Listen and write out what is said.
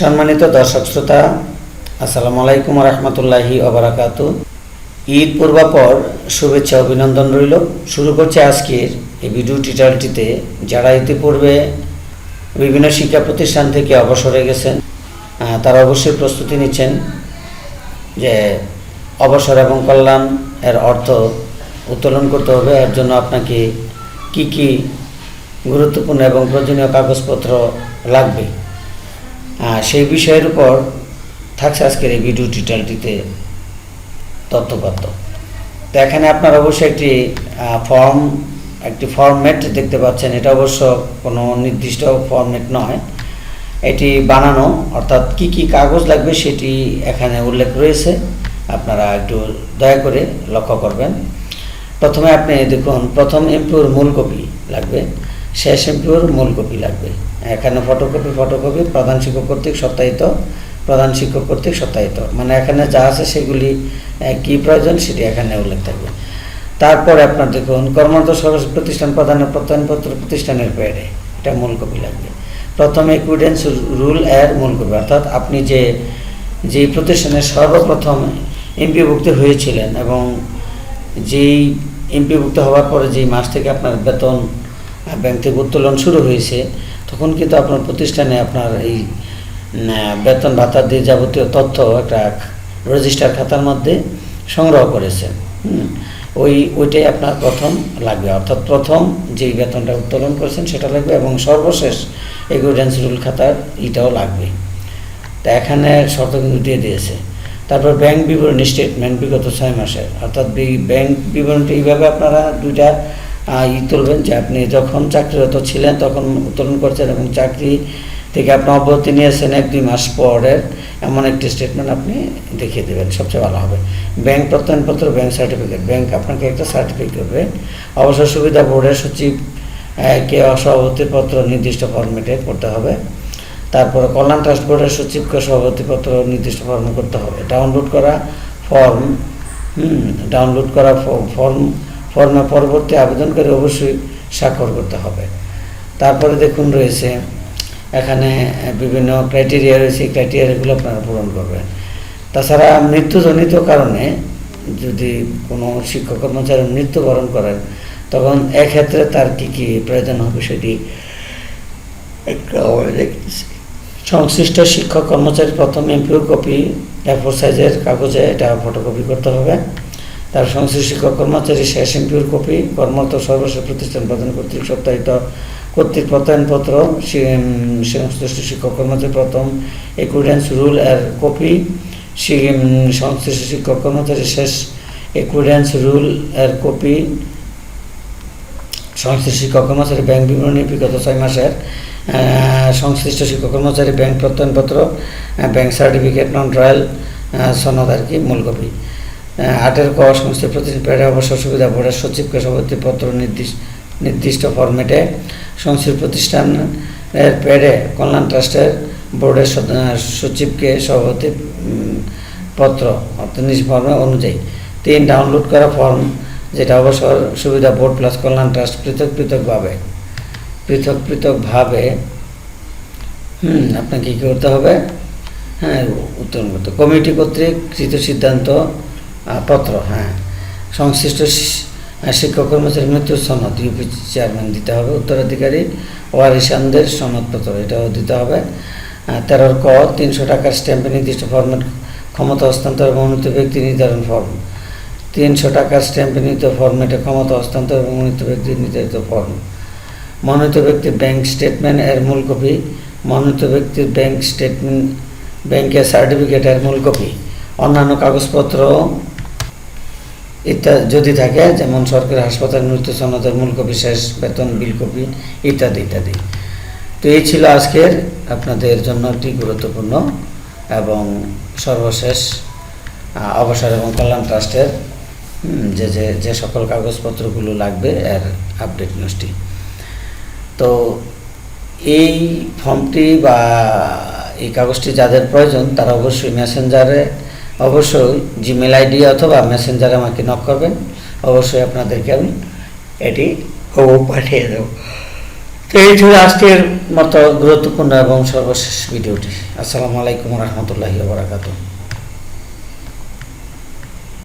সম্মানিত দর্শক শ্রোতা, আসসালামু আলাইকুম রহমতুল্লাহি অবরাকাত ঈদ পূর্বাপর শুভেচ্ছা, অভিনন্দন রইল। শুরু করছে আজকের এই ভিডিও টিউটোরিয়ালটিতে। যারা ইতিপূর্বে বিভিন্ন শিক্ষা প্রতিষ্ঠান থেকে অবসরে গেছেন তারা অবশ্যই প্রস্তুতি নিচ্ছেন যে অবসর এবং কল্যাণ এর অর্থ উত্তোলন করতে হবে। এর জন্য আপনাকে কি কি গুরুত্বপূর্ণ এবং প্রয়োজনীয় কাগজপত্র লাগবে? সেই বিষয়ের উপর থাকছে আজকের এই ভিডিও টিউটোরিয়ালটিতে তথ্যপত্র তো এখানে আপনার অবশ্যই একটি ফর্ম একটি ফরম্যাট দেখতে পাচ্ছেন। এটা অবশ্য কোনো নির্দিষ্ট ফরম্যাট নয়। এটি বানানো, অর্থাৎ কি কি কাগজ লাগবে সেটি এখানে উল্লেখ রয়েছে। আপনারা একটু দয়া করে লক্ষ্য করবেন। প্রথমে আপনি দেখুন, প্রথম এমপিওর মূল কপি লাগবে, শেষ এমপিওর মূল কপি লাগবে। এখানে ফটোকপি ফটোকপি প্রধান শিক্ষক কর্তৃক সত্যায়িত, প্রধান শিক্ষক কর্তৃক সত্যায়িত। মানে এখানে যা আছে সেগুলি কি প্রয়োজন সেটি এখানে উল্লেখ থাকবে। তারপরে আপনার দেখুন, কর্মরত সর্বশেষ প্রতিষ্ঠান প্রধানের প্রত্যয়নপত্র প্রতিষ্ঠানের পেয়ারে, এটা মূল কপি লাগবে। প্রথমে ইকুইডেন্স রুল এর মূল কপি, অর্থাৎ আপনি যে যে প্রতিষ্ঠানে সর্বপ্রথম এমপিভুক্ত হয়েছিলেন এবং যেই এমপিভুক্ত হওয়ার পরে যেই মাস থেকে আপনার বেতন ব্যাংক থেকে উত্তোলন শুরু হয়েছে তখন কিন্তু আপনার প্রতিষ্ঠানে আপনার এই বেতন ভাতা দিয়ে যাবতীয় তথ্য একটা রেজিস্টার খাতার মধ্যে সংগ্রহ করেছেন। ওই, ওইটাই আপনার প্রথম লাগবে। অর্থাৎ প্রথম যেই বেতনটা উত্তোলন করেছেন সেটা লাগবে এবং সর্বশেষ এগুডেন্স রুল খাতার ইটাও লাগবে। তা এখানে শর্ত কিন্তু দিয়ে দিয়েছে। তারপর ব্যাংক বিবরণী স্টেটমেন্ট বিগত ছয় মাসের। অর্থাৎ ব্যাংক বিবরণীটা এইভাবে আপনারা দুইটা ই তুলবেন যে আপনি যখন চাকরিরত ছিলেন তখন উত্তোলন করছেন এবং চাকরি থেকে আপনি অব্যাহতি নিয়েছেন এক, দুই মাস পরের, এমন একটি স্টেটমেন্ট আপনি দেখিয়ে দেবেন, সবচেয়ে ভালো হবে। ব্যাংক প্রত্যয়নপত্র, ব্যাংক সার্টিফিকেট ব্যাংক আপনাকে একটা সার্টিফিকেট করবে অবসর সুবিধা বোর্ডের সচিব কে সভাপতিপত্র নির্দিষ্ট ফরম্যাটে করতে হবে। তারপরে কল্যাণ ট্রাস্ট বোর্ডের সচিবকে সভাপতিপত্র নির্দিষ্ট ফর্ম করতে হবে। ডাউনলোড করা ফর্ম ডাউনলোড করা ফর্ম ফর্মে পরবর্তী আবেদনকারী অবশ্যই স্বাক্ষর করতে হবে। তারপরে দেখুন রয়েছে, এখানে বিভিন্ন ক্রাইটেরিয়া রয়েছে ক্রাইটেরিয়াগুলো আপনারা পূরণ করবেন। তাছাড়া মৃত্যুজনিত কারণে যদি কোনো শিক্ষক কর্মচারী মৃত্যুবরণ করেন, তখন এক্ষেত্রে তার কী কী প্রয়োজন হবে সেটি সংশ্লিষ্ট শিক্ষক কর্মচারী প্রথম এমপিও কপি এফোর সাইজের কাগজে এটা ফটোকপি করতে হবে। তার সংশ্লিষ্ট শিক্ষক কর্মচারী শেষ এমপিওর কপি, কর্মরত সর্বশেষ প্রতিষ্ঠান প্রদান কর্তৃক সপ্তাহিত কর্তৃক প্রত্যয়নপত্র সংশ্লিষ্ট শিক্ষক কর্মচারী প্রথম একুইডেন্স রুল এর কপি সংশ্লিষ্ট শিক্ষক কর্মচারী শেষ একুইডেন্স রুল এর কপি, সংশ্লিষ্ট শিক্ষক কর্মচারী ব্যাংক বিবরণী বিগত ছয় মাসের সংশ্লিষ্ট শিক্ষক কর্মচারী ব্যাংক প্রত্যয়নপত্র ব্যাংক সার্টিফিকেট নন ট্রায়াল সনদ আর কি মূল কপি। আটের ক সংশ্লিষ্ট প্রতিষ্ঠান পেড়ে অবসর সুবিধা বোর্ডের সচিবকে সভাপতিপত্র নির্দিষ্ট নির্দিষ্ট ফরম্যাটে সংশ্লিষ্ট প্রতিষ্ঠানের প্যাডে কল্যাণ ট্রাস্টের বোর্ডের সচিবকে সভাপতি পত্র অর্থাৎ ফর্মে অনুযায়ী তিন ডাউনলোড করা ফর্ম যেটা অবসর সুবিধা বোর্ড প্লাস কল্যাণ ট্রাস্ট পৃথক পৃথকভাবে পৃথক পৃথকভাবে, হুম, আপনাকে কী করতে হবে? হ্যাঁ উত্তর করতে কমিটি কর্তৃক কৃত সিদ্ধান্ত পত্র হ্যাঁ। সংশ্লিষ্ট শিক্ষক কর্মচারী মৃত্যুর সনদ, ইউপি চেয়ারম্যান দিতে হবে। উত্তরাধিকারী ওয়ারিসানদের সনদপত্র, এটাও দিতে হবে। তেরোর ক, তিনশো টাকার স্ট্যাম্পে নির্দিষ্ট ফর্মেট ক্ষমতা হস্তান্তর এবং মনোনীত ব্যক্তি নির্ধারণ ফর্ম। তিনশো টাকার স্ট্যাম্পে নির্ধারিত ফর্মেটে ক্ষমতা হস্তান্তর এবং মনোনীত ব্যক্তির নির্ধারিত ফর্ম। মনোনীত ব্যক্তির ব্যাংক স্টেটমেন্ট এর মূল কপি। মনোনীত ব্যক্তির ব্যাংক স্টেটমেন্ট, ব্যাংকের সার্টিফিকেট এর মূল কপি। অন্যান্য কাগজপত্র ইত্যাদি যদি থাকে, যেমন সরকারি হাসপাতাল মৃত্যু সনদের মূল কপি, শেষ বেতন, বিল কপি, ইত্যাদি ইত্যাদি। তো এই ছিল আজকের আপনাদের জন্য একটি গুরুত্বপূর্ণ এবং সর্বশেষ অবসর এবং কল্যাণ ট্রাস্টের যে যে যে সকল কাগজপত্রগুলো লাগবে এর আপডেট নিউজটি। তো এই ফর্মটি বা এই কাগজটি যাদের প্রয়োজন, তারা অবশ্যই মেসেঞ্জারে অবশ্যই জিমেল আইডি অথবা মেসেঞ্জারে আমাকে নক করবেন। অবশ্যই আপনাদেরকে আমি এটি খবর পাঠিয়ে দেবো। তো এই ছিল আজকের মতো গুরুত্বপূর্ণ এবং সর্বশেষ ভিডিওটি। আসসালামু আলাইকুম রহমতুল্লাহি বারাকাতু